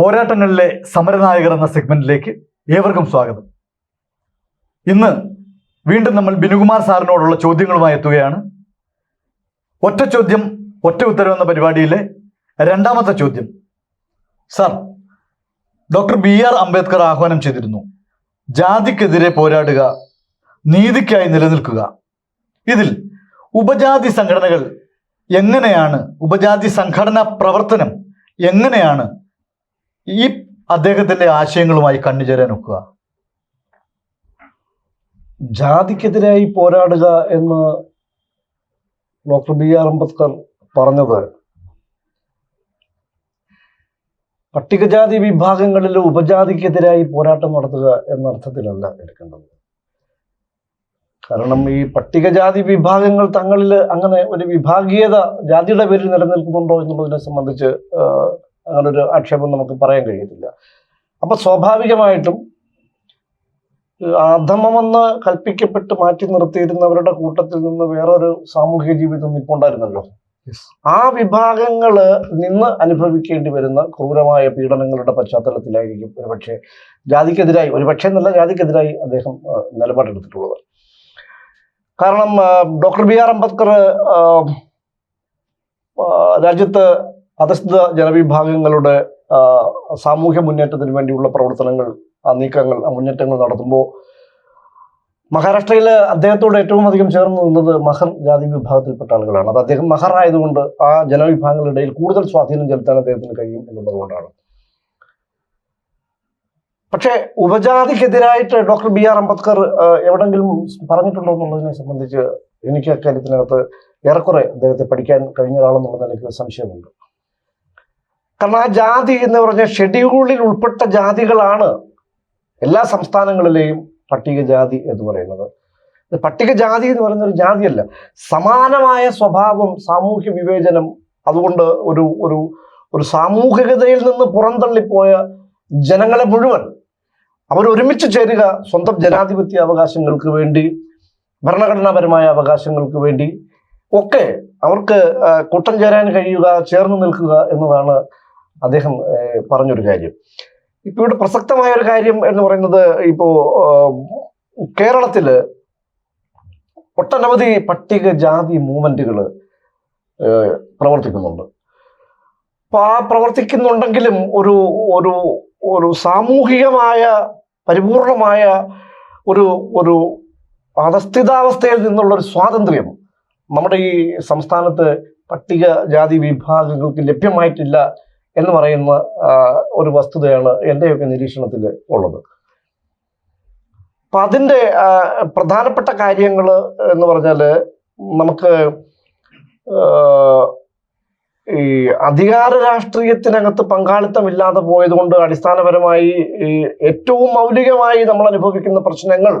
പോരാട്ടങ്ങളിലെ സമരനായകർ എന്ന സെഗ്മെന്റിലേക്ക് ഏവർക്കും സ്വാഗതം. ഇന്ന് വീണ്ടും നമ്മൾ ബിനുകുമാർ സാറിനോടുള്ള ചോദ്യങ്ങളുമായി എത്തുകയാണ്. ഒറ്റ ചോദ്യം ഒറ്റ ഉത്തരം എന്ന പരിപാടിയിലെ രണ്ടാമത്തെ ചോദ്യം. Sir doctor B R Ambedkar ആഹ്വാനം ചെയ്തിരുന്നു. ജാതിക്കെതിരെ പോരാടുക നീതിക്കായി നിലനിൽക്കുക. ഇതിൽ ഉപജാതി സംഘടനകൾ എങ്ങനെയാണ് ഉപജാതി സംഘടനാ പ്രവർത്തനം എങ്ങനെയാണ് ഈ അദ്ദേഹത്തിന്റെ ആശയങ്ങളുമായി കണ്ണുചേരാൻ ഒക്കുക ജാതിക്കെതിരായി പോരാടുക എന്ന് ഡോക്ടർ ബി ആർ അംബേദ്കർ പറഞ്ഞത് പട്ടികജാതി വിഭാഗങ്ങളിൽ ഉപജാതിക്കെതിരായി പോരാട്ടം നടത്തുക എന്ന അർത്ഥത്തിലല്ല എടുക്കേണ്ടത്. കാരണം ഈ പട്ടികജാതി വിഭാഗങ്ങൾ തങ്ങളിൽ അങ്ങനെ ഒരു വിഭാഗീയത ജാതിയുടെ പേരിൽ നിലനിൽക്കുന്നുണ്ടോ എന്നുള്ളതിനെ സംബന്ധിച്ച് ആഹ്, അങ്ങനെ ഒരു ആക്ഷേപം നമുക്ക് പറയാൻ കഴിയത്തില്ല. അപ്പൊ സ്വാഭാവികമായിട്ടും അധമമെന്ന് കൽപ്പിക്കപ്പെട്ട് മാറ്റി നിർത്തിയിരുന്നവരുടെ കൂട്ടത്തിൽ നിന്ന് വേറൊരു സാമൂഹിക ജീവിതം നിൽപ്പുണ്ടായിരുന്നല്ലോ ആ വിഭാഗങ്ങൾ നിന്ന് അനുഭവിക്കേണ്ടി വരുന്ന ക്രൂരമായ പീഡനങ്ങളുടെ പശ്ചാത്തലത്തിലായിരിക്കും ഒരുപക്ഷെ ജാതിക്കെതിരായി ഒരുപക്ഷെ എന്നല്ല ജാതിക്കെതിരായി അദ്ദേഹം നിലപാടെടുത്തിട്ടുള്ളത്. കാരണം ഡോക്ടർ ബി ആർ അംബേദ്കർ രാജ്യത്ത് അധസ്ഥിത ജനവിഭാഗങ്ങളുടെ സാമൂഹ്യ മുന്നേറ്റത്തിന് വേണ്ടിയുള്ള പ്രവർത്തനങ്ങൾ നീക്കങ്ങൾ മുന്നേറ്റങ്ങൾ നടത്തുമ്പോൾ മഹാരാഷ്ട്രയിൽ അദ്ദേഹത്തോട് ഏറ്റവും അധികം ചേർന്ന് നിന്നത് മഹർ ജാതി വിഭാഗത്തിൽപ്പെട്ട ആളുകളാണ്. അത് അദ്ദേഹം മഹർ ആയതുകൊണ്ട് ആ ജനവിഭാഗങ്ങളുടെ ഇടയിൽ കൂടുതൽ സ്വാധീനം ചെലുത്താൻ അദ്ദേഹത്തിന് കഴിയും എന്നുള്ളതുകൊണ്ടാണ്. പക്ഷേ ഉപജാതിക്കെതിരായിട്ട് ഡോക്ടർ ബി ആർ അംബേദ്കർ എവിടെങ്കിലും പറഞ്ഞിട്ടുണ്ടോ എന്നുള്ളതിനെ സംബന്ധിച്ച് എനിക്ക് അക്കാര്യത്തിനകത്ത് ഏറെക്കുറെ അദ്ദേഹത്തെ പഠിക്കാൻ കഴിഞ്ഞ ഒരാളെന്നുള്ള നിലയ്ക്ക് സംശയമുണ്ട്. കാരണം ആ ജാതി എന്ന് പറഞ്ഞ ഷെഡ്യൂളിൽ ഉൾപ്പെട്ട ജാതികളാണ് എല്ലാ സംസ്ഥാനങ്ങളിലെയും പട്ടികജാതി എന്ന് പറയുന്നത്. പട്ടികജാതി എന്ന് പറയുന്ന ഒരു ജാതിയല്ല. സമാനമായ സ്വഭാവം സാമൂഹ്യ വിവേചനം അതുകൊണ്ട് ഒരു ഒരു ഒരു സാമൂഹികതയിൽ നിന്ന് പുറന്തള്ളിപ്പോയ ജനങ്ങളെ മുഴുവൻ അവർ ഒരുമിച്ച് ചേരുക സ്വന്തം ജനാധിപത്യ അവകാശങ്ങൾക്ക് വേണ്ടി ഭരണഘടനാപരമായ അവകാശങ്ങൾക്ക് വേണ്ടി ഒക്കെ അവർക്ക് കൂട്ടം ചേരാൻ കഴിയുക ചേർന്ന് നിൽക്കുക എന്നതാണ് അദ്ദേഹം പറഞ്ഞൊരു കാര്യം. ഇപ്പൊ ഇവിടെ പ്രസക്തമായ ഒരു കാര്യം എന്ന് പറയുന്നത് ഇപ്പോ കേരളത്തിൽ ഒട്ടനവധി പട്ടികജാതി മൂവ്മെന്റുകൾ പ്രവർത്തിക്കുന്നുണ്ട്. അപ്പൊ ആ പ്രവർത്തിക്കുന്നുണ്ടെങ്കിലും ഒരു ഒരു ഒരു സാമൂഹികമായ പരിപൂർണമായ ഒരു ഒരു അധസ്ഥിതാവസ്ഥയിൽ നിന്നുള്ള ഒരു സ്വാതന്ത്ര്യം നമ്മുടെ ഈ സംസ്ഥാനത്ത് പട്ടികജാതി വിഭാഗങ്ങൾക്ക് ലഭ്യമായിട്ടില്ല എന്ന് പറയുന്ന ഒരു വസ്തുതയാണ് എന്റെയൊക്കെ നിരീക്ഷണത്തിൽ ഉള്ളത്. അപ്പൊ അതിന്റെ പ്രധാനപ്പെട്ട കാര്യങ്ങൾ എന്ന് പറഞ്ഞാൽ നമുക്ക് ഈ അധികാര രാഷ്ട്രീയത്തിനകത്ത് പങ്കാളിത്തമില്ലാതെ പോയതുകൊണ്ട് അടിസ്ഥാനപരമായി ഏറ്റവും മൗലികമായി നമ്മൾ അനുഭവിക്കുന്ന പ്രശ്നങ്ങൾ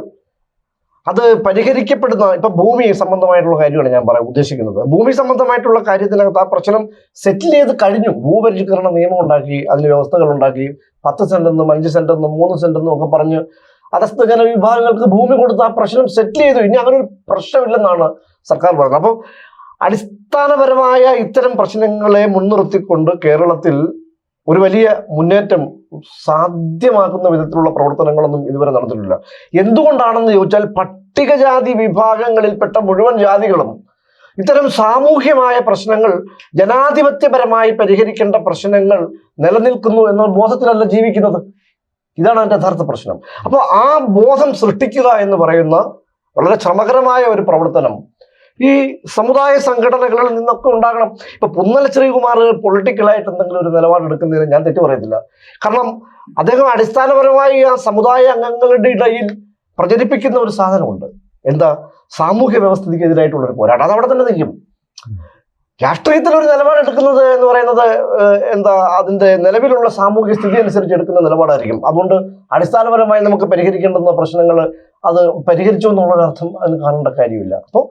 അത് പരിഹരിക്കപ്പെടുന്ന ഇപ്പൊ ഭൂമി സംബന്ധമായിട്ടുള്ള കാര്യമാണ് ഞാൻ പറയാൻ ഉദ്ദേശിക്കുന്നത്. ഭൂമി സംബന്ധമായിട്ടുള്ള കാര്യത്തിനകത്ത് ആ പ്രശ്നം സെറ്റിൽ ചെയ്ത് കഴിഞ്ഞു. ഭൂപരിഷ്കരണ നിയമം ഉണ്ടാക്കി അതിന് വ്യവസ്ഥകൾ ഉണ്ടാക്കി. പത്ത് സെന്റെന്നും അഞ്ച് സെന്റെന്നും മൂന്ന് സെന്റെന്നും ഒക്കെ പറഞ്ഞ് അധസ്ഥ ജനവിഭാഗങ്ങൾക്ക് ഭൂമി കൊടുത്ത് ആ പ്രശ്നം സെറ്റിൽ ചെയ്തു. ഇനി അങ്ങനെ ഒരു പ്രശ്നമില്ലെന്നാണ് സർക്കാർ പറയുന്നത്. അപ്പം അടിസ്ഥാനപരമായ ഇത്തരം പ്രശ്നങ്ങളെ മുൻനിർത്തിക്കൊണ്ട് കേരളത്തിൽ ഒരു വലിയ മുന്നേറ്റം സാധ്യമാക്കുന്ന വിധത്തിലുള്ള പ്രവർത്തനങ്ങളൊന്നും ഇതുവരെ നടന്നിട്ടില്ല. എന്തുകൊണ്ടാണെന്ന് ചോദിച്ചാൽ പട്ടികജാതി വിഭാഗങ്ങളിൽപ്പെട്ട മുഴുവൻ ജാതികളും ഇത്തരം സാമൂഹ്യമായ പ്രശ്നങ്ങൾ ജനാധിപത്യപരമായി പരിഹരിക്കേണ്ട പ്രശ്നങ്ങൾ നിലനിൽക്കുന്നു എന്ന ബോധത്തിലല്ല ജീവിക്കുന്നത്. ഇതാണ് അതിന്റെ യഥാർത്ഥ പ്രശ്നം. അപ്പോൾ ആ ബോധം സൃഷ്ടിക്കുക എന്ന് പറയുന്ന വളരെ ശ്രമകരമായ ഒരു പ്രവർത്തനം ഈ സമുദായ സംഘടനകളിൽ നിന്നൊക്കെ ഉണ്ടാകണം. ഇപ്പൊ പുന്നല ശ്രീകുമാർ പൊളിറ്റിക്കലായിട്ട് എന്തെങ്കിലും ഒരു നിലപാടെടുക്കുന്നതിന് ഞാൻ തെറ്റു പറയത്തില്ല. കാരണം അദ്ദേഹം അടിസ്ഥാനപരമായി ആ സമുദായ അംഗങ്ങളുടെ ഇടയിൽ പ്രചരിപ്പിക്കുന്ന ഒരു സാധനമുണ്ട്. എന്താ? സാമൂഹ്യ വ്യവസ്ഥിതിക്കെതിരായിട്ടുള്ള ഒരു പോരാട്ടം. അത് അവിടെ തന്നെ നിൽക്കും. രാഷ്ട്രീയത്തിൽ ഒരു നിലപാടെടുക്കുന്നത് എന്ന് പറയുന്നത് എന്താ അതിന്റെ നിലവിലുള്ള സാമൂഹ്യ സ്ഥിതി അനുസരിച്ച് എടുക്കുന്ന നിലപാടായിരിക്കും. അതുകൊണ്ട് അടിസ്ഥാനപരമായി നമുക്ക് പരിഹരിക്കേണ്ടുന്ന പ്രശ്നങ്ങൾ അത് പരിഹരിച്ചു എന്നുള്ളൊരർത്ഥം അതിന് കാണേണ്ട കാര്യമില്ല. അപ്പോൾ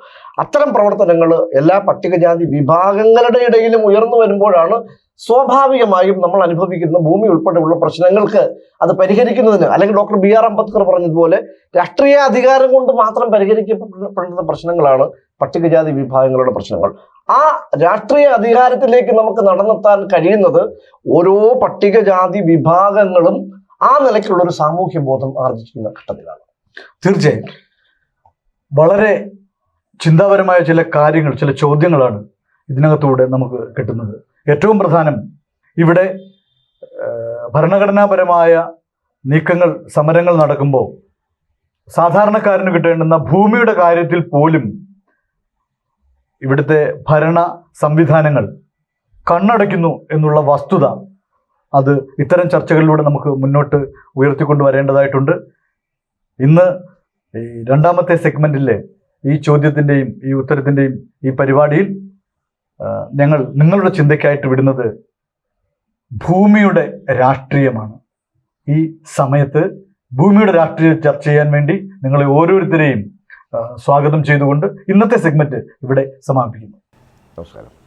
അത്തരം പ്രവർത്തനങ്ങൾ എല്ലാ പട്ടികജാതി വിഭാഗങ്ങളുടെ ഇടയിലും ഉയർന്നു വരുമ്പോഴാണ് സ്വാഭാവികമായും നമ്മൾ അനുഭവിക്കുന്ന ഭൂമി ഉൾപ്പെടെയുള്ള പ്രശ്നങ്ങൾക്ക് അത് പരിഹരിക്കുന്നതിന് അല്ലെങ്കിൽ ഡോക്ടർ ബി ആർ അംബേദ്കർ പറഞ്ഞതുപോലെ രാഷ്ട്രീയ അധികാരം കൊണ്ട് മാത്രം പരിഹരിക്കപ്പെടുന്ന പ്രശ്നങ്ങളാണ് പട്ടികജാതി വിഭാഗങ്ങളുടെ പ്രശ്നങ്ങൾ. ആ രാഷ്ട്രീയ അധികാരത്തിലേക്ക് നമുക്ക് നടന്നെത്താൻ കഴിയുന്നത് ഓരോ പട്ടികജാതി വിഭാഗങ്ങളും ആ നിലയ്ക്കുള്ള ഒരു സാമൂഹ്യ ബോധം ആർജിക്കുന്ന ഘട്ടത്തിലാണ്. തീർച്ചയായും. വളരെ ചിന്താപരമായ ചില കാര്യങ്ങൾ ചില ചോദ്യങ്ങളാണ് ഇതിനകത്തൂടെ നമുക്ക് കിട്ടുന്നത്. ഏറ്റവും പ്രധാനം ഇവിടെ ഭരണഘടനാപരമായ നീക്കങ്ങൾ സമരങ്ങൾ നടക്കുമ്പോൾ സാധാരണക്കാരന് കിട്ടേണ്ടുന്ന ഭൂമിയുടെ കാര്യത്തിൽ പോലും ഇവിടുത്തെ ഭരണ സംവിധാനങ്ങൾ കണ്ണടയ്ക്കുന്നു എന്നുള്ള വസ്തുത അത് ഇത്തരം ചർച്ചകളിലൂടെ നമുക്ക് മുന്നോട്ട് ഉയർത്തിക്കൊണ്ടുവരേണ്ടതായിട്ടുണ്ട് ഇന്ന് ഈ രണ്ടാമത്തെ സെഗ്മെന്റിലെ ഈ ചോദ്യത്തിന്റെയും ഈ ഉത്തരത്തിന്റെയും ഈ പരിപാടിയിൽ ഞങ്ങൾ നിങ്ങളുടെ ചിന്തയ്ക്കായിട്ട് വിടുന്നത് ഭൂമിയുടെ രാഷ്ട്രീയമാണ്. ഈ സമയത്ത് ഭൂമിയുടെ രാഷ്ട്രീയം ചർച്ച ചെയ്യാൻ വേണ്ടി നിങ്ങളെ ഓരോരുത്തരെയും സ്വാഗതം ചെയ്തുകൊണ്ട് ഇന്നത്തെ സെഗ്മെന്റ് ഇവിടെ സമാപിക്കുന്നു. നമസ്കാരം.